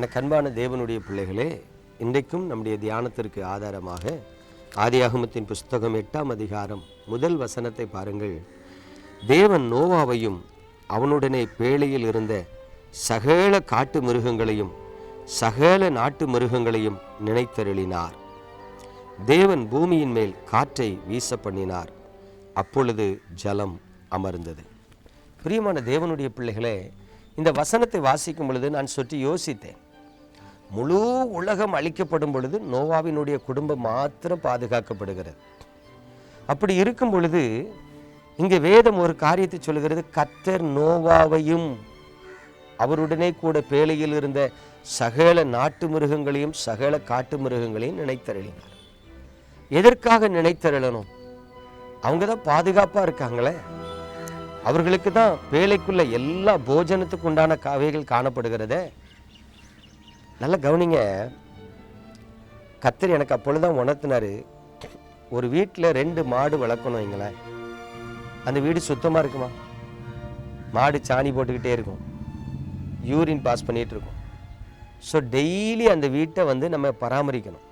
எனக்கு அன்பான தேவனுடைய பிள்ளைகளே இன்றைக்கும் நம்முடைய தியானத்திற்கு ஆதாரமாக ஆதியாகமத்தின் புஸ்தகம் எட்டாம் அதிகாரம் முதல் வசனத்தை பாருங்கள். தேவன் நோவாவையும் அவனுடனே பேழையில் இருந்த சகல காட்டு மிருகங்களையும் சகல நாட்டு மிருகங்களையும் நினைத்தருளினார். தேவன் பூமியின் மேல் காற்றை வீச பண்ணினார் அப்பொழுது ஜலம் அமர்ந்தது. பிரியமான தேவனுடைய பிள்ளைகளே இந்த வசனத்தை வாசிக்கும் பொழுது நான் சொற்றி யோசித்தேன். முழு உலகம் அழிக்கப்படும் பொழுது நோவாவினுடைய குடும்பம் மாத்திரம் பாதுகாக்கப்படுகிறது. அப்படி இருக்கும் பொழுது இங்கே வேதம் ஒரு காரியத்தை சொல்லுகிறது கத்தர் நோவாவையும் அவருடனே கூட பேழையில் இருந்த சகல நாட்டு மிருகங்களையும் சகல காட்டு மிருகங்களையும் நினைத்தருளினார். எதற்காக நினைத்தருளணும்? அவங்க தான் பாதுகாப்பாக இருக்காங்களே. அவர்களுக்கு தான் வேலைக்குள்ள எல்லா போஜனத்துக்கு உண்டான காவைகள் காணப்படுகிறதே. நல்லா கவனிங்க. கத்தர் எனக்கு அப்பொழுதுதான் உணர்த்தினார். ஒரு வீட்டில் ரெண்டு மாடு வளர்க்கணும் வைங்களேன். அந்த வீடு சுத்தமாக இருக்குமா? மாடு சாணி போட்டுக்கிட்டே இருக்கும். யூரின் பாஸ் பண்ணிகிட்டு இருக்கும். ஸோ டெய்லி அந்த வீட்டை வந்து நம்ம பராமரிக்கணும்.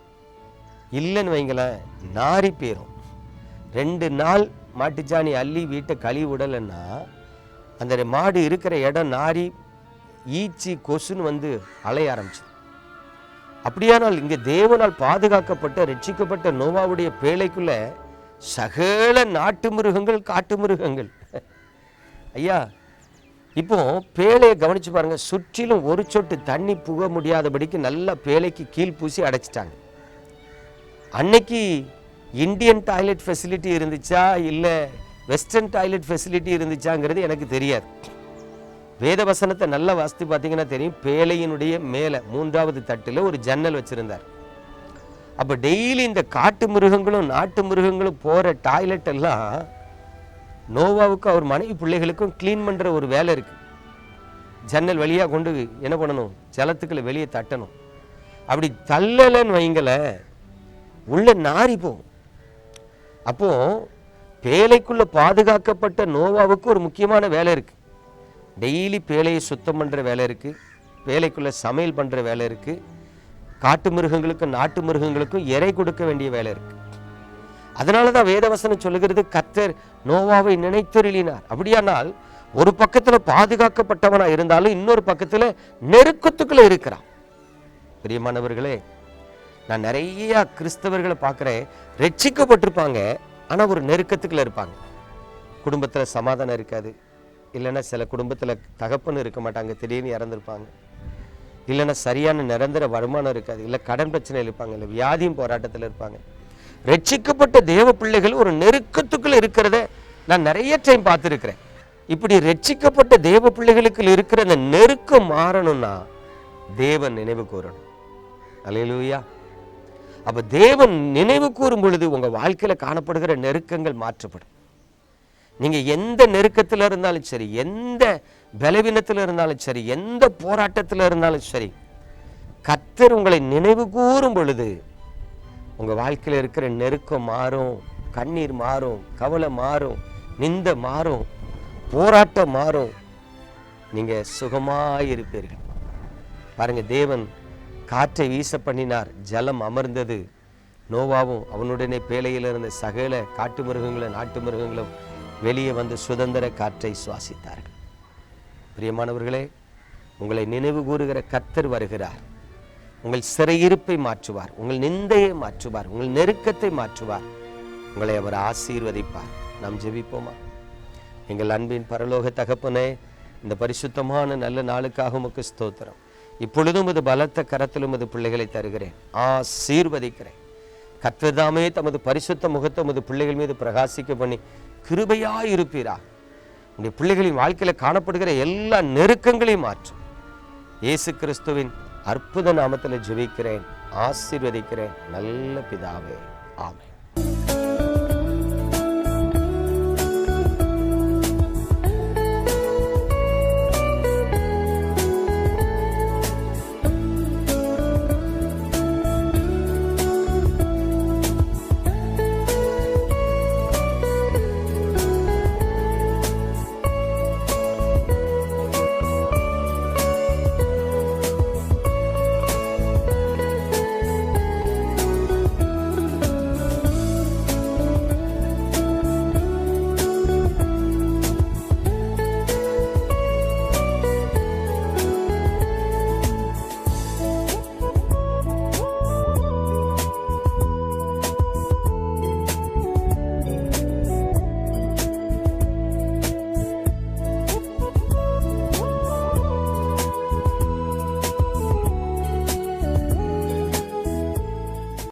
இல்லைன்னு வைங்களேன் நாரி போயிரும். ரெண்டு நாள் மாட்டுச்சாணி அள்ளி வீட்டை கழுவி விடலைன்னா அந்த மாடு இருக்கிற இடம் நாரி ஈச்சி கொசுன்னு வந்து அலைய ஆரம்பிச்சிடும் அப்படியானால் இங்கே தேவனால் பாதுகாக்கப்பட்ட ரட்சிக்கப்பட்ட நோவாவுடைய பேழைக்குள்ள சகல நாட்டு மிருகங்கள் காட்டு மிருகங்கள். ஐயா இப்போ பேழையை கவனிச்சு பாருங்க. சுற்றிலும் ஒரு சொட்டு தண்ணி புக முடியாதபடிக்கு நல்லா பேழைக்கு கீழ் பூசி அடைச்சிட்டாங்க. அன்னைக்கு இந்தியன் டாய்லெட் ஃபெசிலிட்டி இருந்துச்சா? இல்லை வெஸ்டர்ன் டாய்லெட் ஃபெசிலிட்டி இருந்துச்சாங்கிறது எனக்கு தெரியாது. வேத வசனத்தை நல்லா வாசித்து பார்த்தீங்கன்னா தெரியும். பேழையினுடைய மேலே மூன்றாவது தட்டில் ஒரு ஜன்னல் வச்சுருந்தார். அப்போ டெய்லி இந்த காட்டு மிருகங்களும் நாட்டு மிருகங்களும் போகிற டாய்லெட் எல்லாம் நோவாவுக்கும் அவர் மனைவி பிள்ளைகளுக்கும் க்ளீன் பண்ணுற ஒரு வேலை இருக்குது ஜன்னல் வழியாக கொண்டு என்ன பண்ணணும்? ஜலத்துக்களை வெளியே தட்டணும். அப்படி தள்ளலைன்னு வைங்களேன் உள்ள நாரி போகும். அப்போது பேழைக்குள்ள பாதுகாக்கப்பட்ட நோவாவுக்கு ஒரு முக்கியமான வேலை இருக்குது டெய்லி பேழையை சுத்தம் பண்ணுற வேலை இருக்குது வேலைக்குள்ளே சமையல் பண்ணுற வேலை இருக்குது காட்டு மிருகங்களுக்கும் நாட்டு மிருகங்களுக்கும் இறை கொடுக்க வேண்டிய வேலை இருக்குது அதனால தான் வேதவசனம் சொல்லுகிறது கத்தர் நோவாவை நினைத்தொருளினார் அப்படியானால் ஒரு பக்கத்தில் பாதுகாக்கப்பட்டவனாக இருந்தாலும் இன்னொரு பக்கத்தில் நெருக்கத்துக்குள்ளே இருக்கிறான். பிரியமானவர்களே நான் நிறைய கிறிஸ்தவர்களை பார்க்குறேன் ரட்சிக்கப்பட்டிருப்பாங்க ஆனால் ஒரு நெருக்கத்துக்குள்ளே இருப்பாங்க. குடும்பத்தில் சமாதானம் இருக்காது. இல்லைன்னா சில குடும்பத்தில் தகப்பன்னு இருக்க மாட்டாங்க திடீர்னு இறந்துருப்பாங்க. இல்லைன்னா சரியான நிரந்தர வருமானம் இருக்காது இல்லை கடன் பிரச்சனையில் இருப்பாங்க இல்லை வியாதியும் போராட்டத்தில் இருப்பாங்க. ரட்சிக்கப்பட்ட தேவ பிள்ளைகள் ஒரு நெருக்கத்துக்குள்ள இருக்கிறத நான் நிறைய டைம் பார்த்துருக்கிறேன். இப்படி ரட்சிக்கப்பட்ட தேவ பிள்ளைகளுக்கு இருக்கிற அந்த நெருக்கம் மாறணும்னா தேவன் நினைவு கூறணும். அலையலூயா அப்போ தேவன் நினைவு கூறும் பொழுது உங்க வாழ்க்கையில காணப்படுகிற நெருக்கங்கள் மாற்றப்படும். நீங்கள் எந்த நெருக்கத்தில் இருந்தாலும் சரி எந்த பலவீனத்தில் இருந்தாலும் சரி எந்த போராட்டத்தில் இருந்தாலும் சரி கத்தர் உங்களை நினைவு கூறும் பொழுது உங்கள் வாழ்க்கையில் இருக்கிற நெருக்கம் மாறும் கண்ணீர் மாறும் கவலை மாறும் நிந்த மாறும் போராட்டம் மாறும். நீங்கள் சுகமாக இருப்பீர்கள். பாருங்கள் தேவன் காற்றை வீச பண்ணினார் ஜலம் அமர்ந்தது. நோவாவும் அவனுடனே பேழையில் இருந்த சகல காட்டு மிருகங்களும் நாட்டு மிருகங்களும் வெளியே வந்து சுதந்திர காற்றை சுவாசித்தார்கள். பிரியமானவர்களே உங்களை நினைவு கூறுகிற கத்தர் வருகிறார். உங்கள் சிறையிருப்பை மாற்றுவார் உங்கள் நிந்தையை மாற்றுவார் உங்கள் நெருக்கத்தை மாற்றுவார். உங்களை அவர் ஆசீர்வதிப்பார். நாம் ஜெபிப்போமா? எங்கள் அன்பின் பரலோக தகப்பனே இந்த பரிசுத்தமான நல்ல நாளுக்காக உமக்கு ஸ்தோத்திரம். இப்பொழுதும் இது பலத்த கரத்திலும் இது பிள்ளைகளை தருகிறேன். ஆசீர்வதிக்கிறேன். கத்ததாமே தமது பரிசுத்த முகத்தை உமது பிள்ளைகள் மீது பிரகாசிக்க பண்ணி கிருபையாய் இருப்பீரா உடைய பிள்ளைகளின் வாழ்க்கையில காணப்படுகிற எல்லா நெருக்கங்களையும் மாற்றும் இயேசு கிறிஸ்துவின் அற்புத நாமத்தில் ஜெபிக்கிறேன் ஆசீர்வதிக்கிறேன் நல்ல பிதாவே. ஆமை